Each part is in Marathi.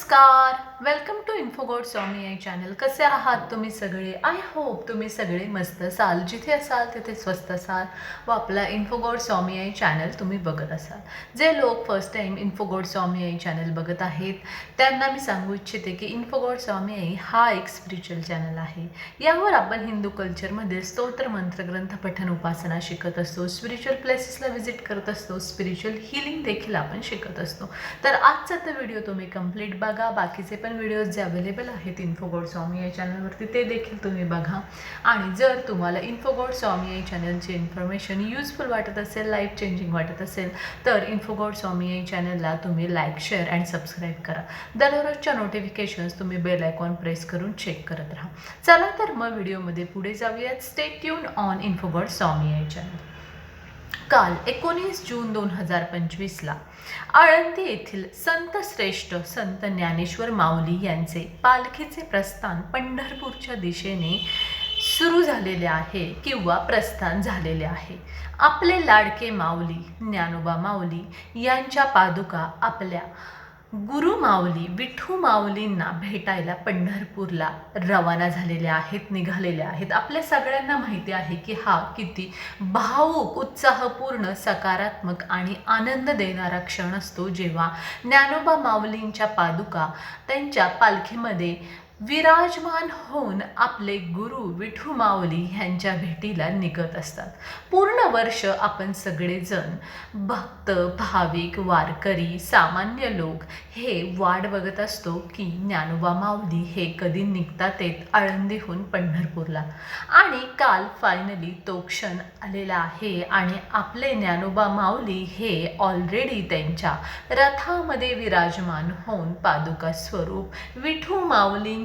नमस्कार. Welcome to Infogod Swami Aai channel कसे आहात तुम्ही सगळे? आय होप तुम्ही सगळे मस्त असाल. जिथे असाल तिथे स्वस्त असाल. व आपला इन्फोगोड स्वामी आई चॅनल तुम्ही बघत असाल. जे लोक first time Infogod Swami Aai channel बघत आहेत त्यांना मी सांगू इच्छिते की इन्फोगोड स्वामी आई हा एक स्पिरिच्युअल चॅनल आहे. यावर आपण हिंदू कल्चरमध्ये स्तोत्र मंत्र ग्रंथ पठण उपासना शिकत असतो. स्पिरिच्युअल प्लेसेसला व्हिजिट करत असतो. स्पिरिच्युअल हिलिंग देखील आपण शिकत असतो. तर आजचा तर व्हिडिओ तुम्ही कंप्लीट बघा. बघा बाकीचे पण व्हिडिओज जे अवेलेबल आहेत इन्फोगोड स्वामी या चॅनलवरती ते देखील तुम्ही बघा. आणि जर तुम्हाला इन्फोगोड स्वामी या चॅनलचे इन्फॉर्मेशन यूजफुल वाटत असेल लाईफ चेंजिंग वाटत असेल तर इन्फोगोड स्वामी या चॅनलला तुम्ही लाईक शेअर अँड सबस्क्राईब करा. दररोजच्या नोटिफिकेशन्स तुम्ही बेल आयकॉन प्रेस करून चेक करत राहा. चला तर मग व्हिडिओमध्ये पुढे जाऊयात. Stay tune on Infogod Swami या चॅनल काल एकोणीस जून दोन हजार पंचवीसला आळंदी येथील संत श्रेष्ठ संत ज्ञानेश्वर माऊली यांचे पालखीचे प्रस्थान पंढरपूरच्या दिशेने सुरू झालेले आहे किंवा प्रस्थान झालेले आहे. आपले लाडके माऊली ज्ञानोबा माऊली यांच्या पादुका आपल्या गुरु माऊली विठू माऊलींना भेटायला पंढरपूरला रवाना झालेल्या आहेत निघालेल्या आहेत. आपल्या सगळ्यांना माहिती आहे की हा किती भावूक उत्साहपूर्ण सकारात्मक आणि आनंद देणारा क्षण असतो. जेव्हा ज्ञानोबा माऊलींच्या पादुका त्यांच्या पालखीमध्ये विराजमान होऊन आपले गुरु विठू माऊली ह्यांच्या भेटीला निघत असतात. पूर्ण वर्ष आपण सगळेजण भक्त भाविक वारकरी सामान्य लोक हे वाट बघत असतो की ज्ञानोबा माऊली हे कधी निघतात येत आळंदीहून पंढरपूरला. आणि काल फायनली तो क्षण आलेला आहे आणि आपले ज्ञानोबा माऊली हे ऑलरेडी त्यांच्या रथामध्ये विराजमान होऊन पादुका स्वरूप विठू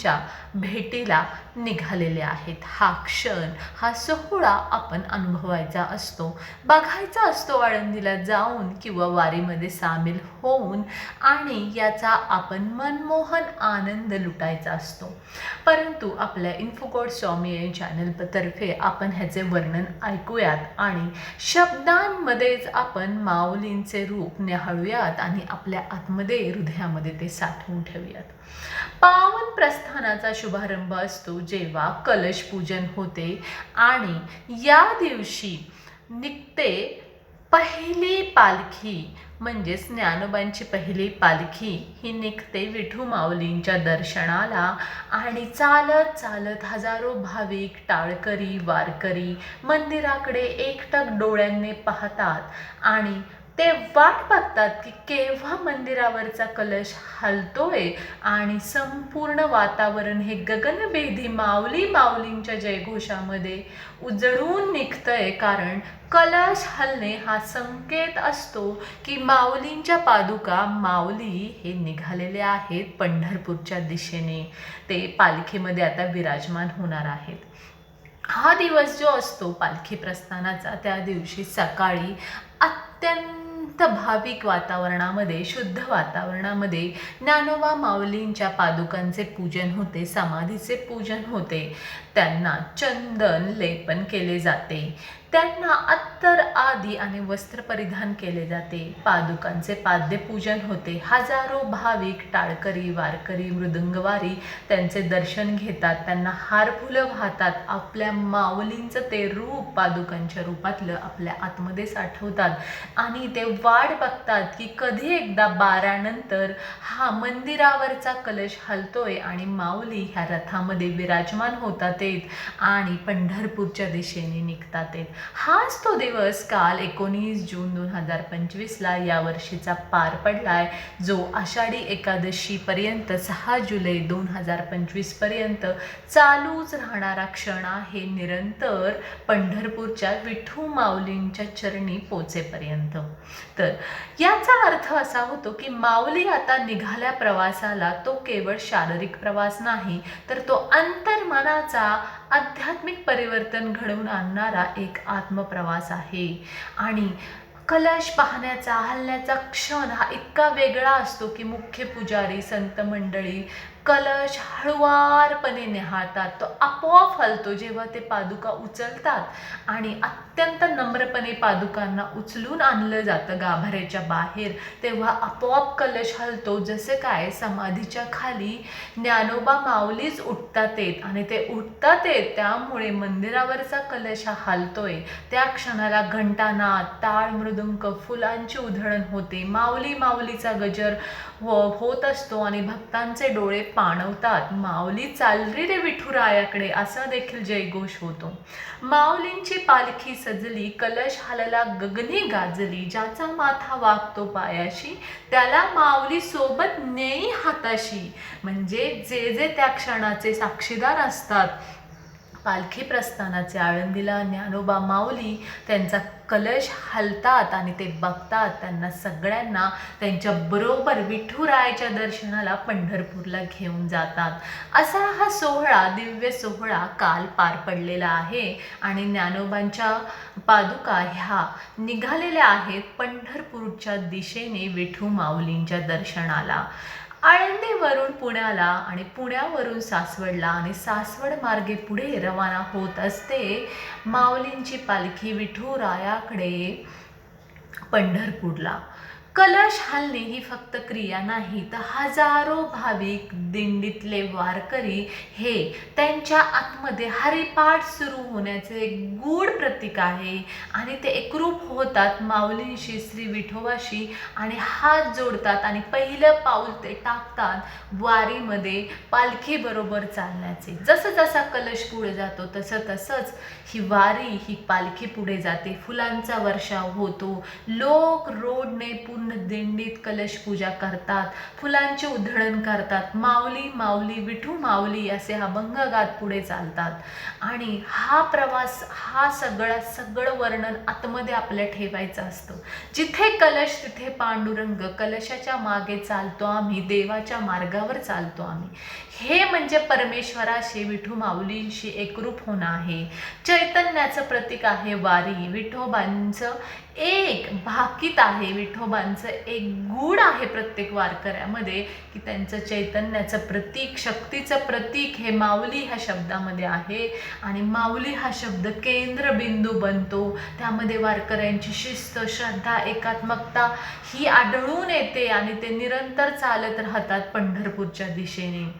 स्वामींच्या भेटीला निघालेले आहेत. हा क्षण हा सोहळा आपण अनुभवायचा असतो. बघायचा असतो आळंदीला जाऊन किंवा वारीमध्ये सामील होऊन आणि याचा आपण मनमोहन आनंद लुटायचा असतो. परंतु आपल्या इन्फोकोड स्वामी चॅनलतर्फे आपण ह्याचे वर्णन ऐकूयात आणि शब्दांमध्येच आपण माऊलींचे रूप निहाळूयात आणि आपल्या आतमध्ये हृदयामध्ये ते साठवून ठेवूयात. पावन प्रस्थानाचा शुभारंभ असतो जेव्हा कलश पूजन होते आणि या दिवशी निघते पहिली पालखी म्हणजेच ज्ञानोबांची पहिली पालखी. ही निघते विठू माऊलींच्या दर्शनाला आणि चालत चालत हजारो भाविक टाळकरी वारकरी मंदिराकडे एकटक डोळ्यांनी पाहतात आणि ते वाट बघतात की केव्हा मंदिरावरचा कलश हलतोय आणि संपूर्ण वातावरण हे गगनभेदी माऊली माऊलींच्या जयघोषामध्ये उजळून निघतंय. कारण कलश हलणे हा संकेत असतो की माऊलींच्या पादुका माऊली हे निघालेले आहेत पंढरपूरच्या दिशेने. ते पालखीमध्ये आता विराजमान होणार आहेत. हा दिवस जो असतो पालखी प्रस्थानाचा त्या दिवशी सकाळी अत्यंत अत्यंत भाविक वातावरणामध्ये शुद्ध वातावरणामध्ये ज्ञानोबा माऊलींच्या पादुकांचे पूजन होते समाधीचे पूजन होते. त्यांना चंदन लेपन केले जाते. त्यांना अत्तर आदी आणि वस्त्र परिधान केले जाते. पादुकांचे पाद्यपूजन होते. हजारो भाविक टाळकरी वारकरी मृदंगवारी त्यांचे दर्शन घेतात. त्यांना हार फुलं वाहतात. आपल्या माऊलींचं ते रूप पादुकांच्या रूपातलं आपल्या आतमध्ये साठवतात. आणि ते वाट बघतात की कधी एकदा बारानंतर हा मंदिरावरचा कलश हलतोय आणि माऊली ह्या रथामध्ये विराजमान होतात आणि पंढरपूरच्या दिशेने निघतात हाच तो दिवस काल एकोणीस जून दोन हजार पंचवीसला या वर्षीचा पार पडलाय जो आषाढी एकादशीपर्यंत सहा जुलै दोन हजार पंचवीसपर्यंत चालूच राहणारा क्षण आहे निरंतर पंढरपूरच्या विठू माऊलींच्या चरणी पोचेपर्यंत. तर याचा अर्थ असा होतो की माऊली आता निघाल्या प्रवासाला तो केवळ शारीरिक प्रवास नाही तर तो अंतर्मनाचा आध्यात्मिक परिवर्तन घडवून आणणारा एक आत्मप्रवास आहे. आणि कलश पाहण्याचा हलण्याचा क्षण हा इतका वेगळा असतो की मुख्य पुजारी संत मंडळी कलश हळुवारपणे न्याहाळतात तो आपोआप हलतो जेव्हा ते पादुका उचलतात. आणि अत्यंत नम्रपणे पादुकांना उचलून आणलं जातं गाभाऱ्याच्या बाहेर. तेव्हा आपोआप कलश हलतो जसं काय समाधीच्या खाली ज्ञानोबा माऊलीच उठतात येत. आणि ते उठतात येत त्यामुळे मंदिरावरचा कलश हा हलतोय. त्या क्षणाला घंटानाद टाळ मृदुंक फुलांची उधळण होते. माऊली माऊलीचा गजर हो होत असतो आणि भक्तांचे डोळे पाणवतात. माऊली चालरी रे विठुरायाकडे असा देखील जयघोष होतो. माऊलींची पालखी सजली कलश हालला गगनी गाजली ज्याचा माथा वागतो पायाशी त्याला माऊली सोबत नेई हाताशी. म्हणजे जे जे त्या क्षणाचे साक्षीदार असतात पालखी प्रस्थानाचे आळंदीला ज्ञानोबा माऊली त्यांचा कलश हलतात आणि ते बघतात त्यांना सगळ्यांना त्यांच्या बरोबर विठुरायाच्या दर्शनाला पंढरपूरला घेऊन जातात. असा हा सोहळा दिव्य सोहळा काल पार पडलेला आहे आणि ज्ञानोबांच्या पादुका ह्या निघालेल्या आहेत पंढरपूरच्या दिशेने विठू माऊलींच्या दर्शनाला. आळंदीवरून पुण्याला आणि पुण्यावरून सासवडला आणि सासवड मार्गे पुढे रवाना होत असते माऊलींची पालखी विठुरायाकडे पंढरपूरला. कलश हालणे ही फक्त क्रिया नाही तर हजारो भाविक दिंडीतले वारकरी हे त्यांच्या आतमध्ये हरिपाठ सुरू होण्याचे एक गूढ प्रतीक आहे. आणि ते एकरूप होतात माऊलींशी श्री विठोबाशी आणि हात जोडतात आणि पहिलं पाऊल ते टाकतात वारीमध्ये पालखीबरोबर चालण्याचे. जसं जसा कलश पुढे जातो तसं तसंच ही वारी ही पालखी पुढे जाते. फुलांचा वर्षाव होतो. लोक रोडने पूर्ण दिंडीत कलश पूजा करतात फुलांचे उधळण करतात माऊली माऊली विठू माऊली असे अभंग गात पुढे चालतात. आणि हा प्रवास हा सगळा सगळं वर्णन आतमध्ये आपल्या ठेवायचं असतं. जिथे कलश तिथे पांडुरंग कलशाच्या मागे चालतो आम्ही देवाच्या मार्गावर चालतो आम्ही. हे म्हणजे परमेश्वराशी विठू माऊलींशी एकरूप होणं आहे. चैतन्याचं प्रतीक आहे वारी. विठोबांचं एक भाकीत आहे विठोबांचं एक गुण आहे प्रत्येक वारकऱ्यामध्ये की त्यांचं चैतन्याचं प्रतीक शक्तीचं प्रतीक हे माऊली ह्या शब्दामध्ये आहे. आणि माऊली हा शब्द केंद्रबिंदू बनतो. त्यामध्ये वारकऱ्यांची शिस्त श्रद्धा एकात्मकता ही आढळून येते आणि ते निरंतर चालत राहतात पंढरपूरच्या दिशेने.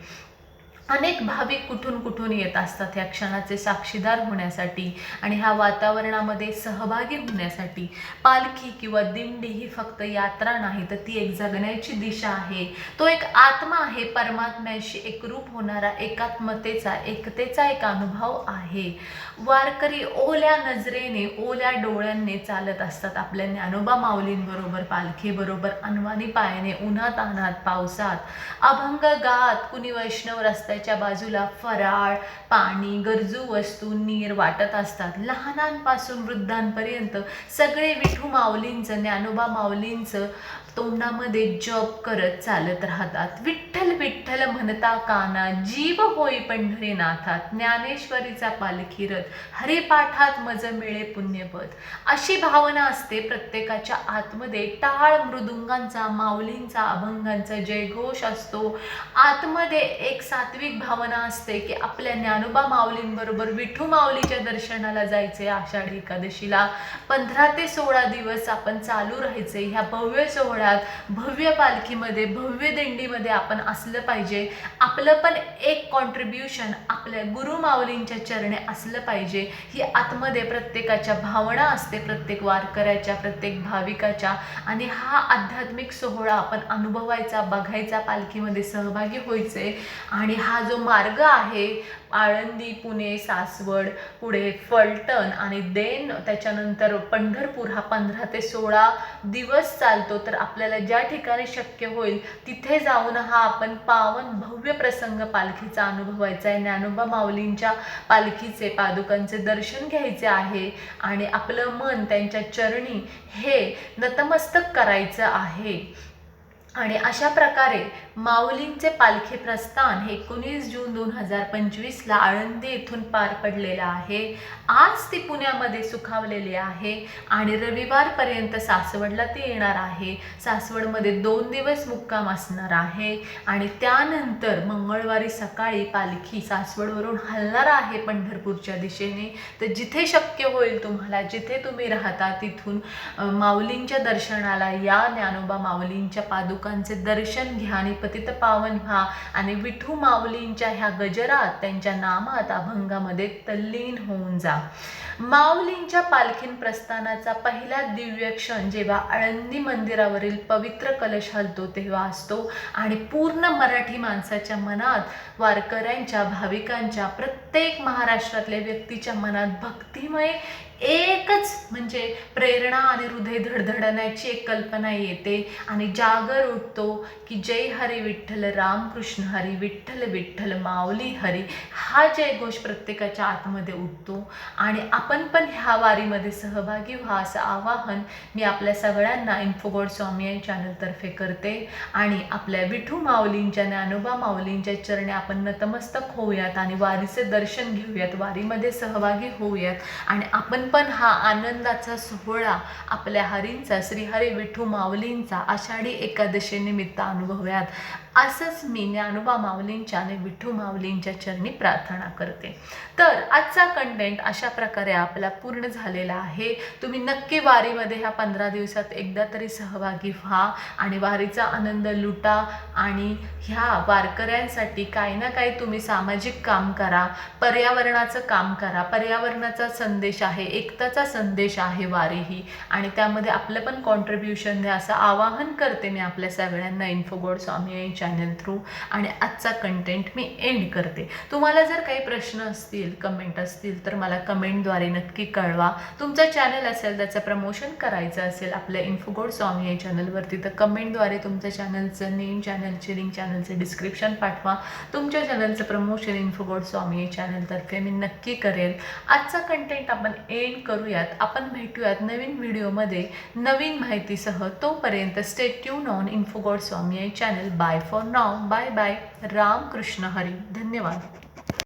अनेक भाविक कुठून कुठून येत असतात या क्षणाचे साक्षीदार होण्यासाठी आणि ह्या वातावरणामध्ये सहभागी होण्यासाठी. पालखी किंवा दिंडी ही फक्त यात्रा नाही तर ती एक जगण्याची दिशा आहे. तो एक आत्मा आहे. परमात्म्याशी एकरूप होणारा एकात्मतेचा एकतेचा एक अनुभव आहे. वारकरी ओल्या नजरेने ओल्या डोळ्यांनी चालत असतात आपल्या ज्ञानोबा माऊलींबरोबर पालखीबरोबर अनवानी पायाने उन्हात अनात पावसात. अभंग गात कुणी वैष्णव रस्त्याच्या बाजूला फराळ पाणी गरजू वस्तू नीर वाटत असतात. लहानांपासून वृद्धांपर्यंत सगळे विठू माऊलींचं ज्ञानोबा माऊलींचं तोंडामध्ये जप करत चालत राहतात. विठ्ठल विठ्ठल म्हणता काना जीव होई पंढरीनाथात ज्ञानेश्वरीचा पालखी रथ हरिपाठात मज मिळे पुण्यपद. अशी भावना असते प्रत्येकाच्या आतमध्ये. टाळ मृदुंगांचा माऊलींचा अभंगांचा जयघोष असतो. आतमध्ये एक सात्विक भावना असते की आपल्या ज्ञानोबा माऊलींबरोबर विठू माऊलीच्या दर्शनाला जायचे आषाढी एकादशीला. पंधरा ते सोळा दिवस आपण चालू राहायचे. ह्या भव्य सोहळ्यात भव्य पालखीमध्ये भव्य दिंडीमध्ये आपण असलं पाहिजे. आपलं पण एक कॉन्ट्रीब्युशन आपल्या गुरु माऊलींच्या चरणे असलं पाहिजे. ही आतमध्ये प्रत्येकाच्या भावना असते प्रत्येक वारकऱ्याच्या प्रत्येक भाविकाच्या. आणि हा आध्यात्मिक सोहळा आपण अनुभवायचा बघायचा पालखीमध्ये सहभागी व्हायचे. आणि हा हा जो मार्ग आहे आळंदी पुणे सासवड पुढे फलटण आणि देन त्याच्यानंतर पंढरपूर हा पंधरा ते सोळा दिवस चालतो. तर आपल्याला ज्या ठिकाणी शक्य होईल तिथे जाऊन हा आपण पावन भव्य प्रसंग पालखीचा अनुभवायचा आहे. ज्ञानोबा माऊलींच्या पालखीचे पादुकांचे दर्शन घ्यायचे आहे आणि आपलं मन त्यांच्या चरणी हे नतमस्तक करायचं आहे. आणि अशा प्रकारे माऊलींचे पालखी प्रस्थान हे एकोणीस जून दोन हजार पंचवीसला आळंदी येथून पार पडलेलं आहे. आज ती पुण्यामध्ये सुखावलेली आहे आणि रविवारपर्यंत सासवडला ती येणार आहे. सासवडमध्ये दोन दिवस मुक्काम असणार आहे आणि त्यानंतर मंगळवारी सकाळी पालखी सासवडवरून हलणार आहे पंढरपूरच्या दिशेने. तर जिथे शक्य होईल तुम्हाला जिथे तुम्ही राहता तिथून माऊलींच्या दर्शनाला या ज्ञानोबा माऊलींच्या लोकांचे दर्शन घ्या आणि पतित पावन व्हा. आणि विठू माऊलींच्या ह्या गजरात त्यांच्या नामात अभंगामध्ये तल्लीन होऊन जा. माऊलींच्या पालखीन प्रस्थानाचा पहिला दिव्य क्षण जेव्हा आळंदी मंदिरावरील पवित्र कलश हलतो तेव्हा असतो. आणि पूर्ण मराठी माणसाच्या मनात वारकऱ्यांच्या भाविकांच्या प्रत्येक महाराष्ट्रातल्या व्यक्तीच्या मनात भक्तिमय एकच म्हणजे प्रेरणा आणि हृदय धडधडण्याची एक कल्पना येते. आणि जागर उठतो की जय हरी विठ्ठल रामकृष्ण हरी विठ्ठल विठ्ठल माऊली हरी. हा जयघोष प्रत्येकाच्या आतमध्ये उठतो. आणि आपण पण ह्या वारीमध्ये सहभागी व्हा असं आवाहन मी आपल्या सगळ्यांना इन्फोगोड स्वामी या चॅनलतर्फे करते. आणि आपल्या विठू माऊलींच्या ज्ञानोबा माऊलींच्या चरणी आपण नतमस्तक होऊयात आणि वारीचे दर्शन घेऊयात. वारीमध्ये सहभागी होऊयात. आणि आपण पण हा आनंदाचा सोहळा आपल्या हरींचा श्रीहरी विठू माऊलींचा आषाढी एकादशीनिमित्त अनुभव्यात. असंच मी ज्ञानोबा माऊलींच्या आणि विठू माऊलींच्या चरणी प्रार्थना करते. तर आजचा कंटेंट अशा प्रकारे आपला पूर्ण झालेला आहे. तुम्ही नक्की वारीमध्ये ह्या पंधरा दिवसात एकदा तरी सहभागी व्हा आणि वारीचा आनंद लुटा आणि ह्या वारकऱ्यांसाठी काही ना काही तुम्ही सामाजिक काम करा पर्यावरणाचं काम करा. पर्यावरणाचा संदेश आहे एकताचा संदेश आहे वारी ही आणि त्यामध्ये आपलं पण कॉन्ट्रीब्युशन द्या असं आवाहन करते मी आपल्या सगळ्यांना. इन्फोगोड स्वामी यांच्या चॅनल थ्रू आणि आजचा कंटेंट मी एंड करते. तुम्हाला जर काही प्रश्न असतील कमेंट असतील तर मला कमेंटद्वारे नक्की कळवा. तुमचं चॅनल असेल त्याचं प्रमोशन करायचं असेल आपल्या इन्फोगोड स्वामी या चॅनलवरती तर कमेंटद्वारे तुमच्या चॅनलचं नेम चॅनलचे लिंक चॅनलचे डिस्क्रिप्शन पाठवा. तुमच्या चॅनलचं प्रमोशन इन्फोगोड स्वामी या चॅनलतर्फे मी नक्की करेल. आजचा कंटेंट आपण एंड करूयात. आपण भेटूयात नवीन व्हिडिओमध्ये नवीन माहितीसह तोपर्यंत stay tune on Infogod Swami channel bye for now bye bye. Ram Krishna Hari. धन्यवाद.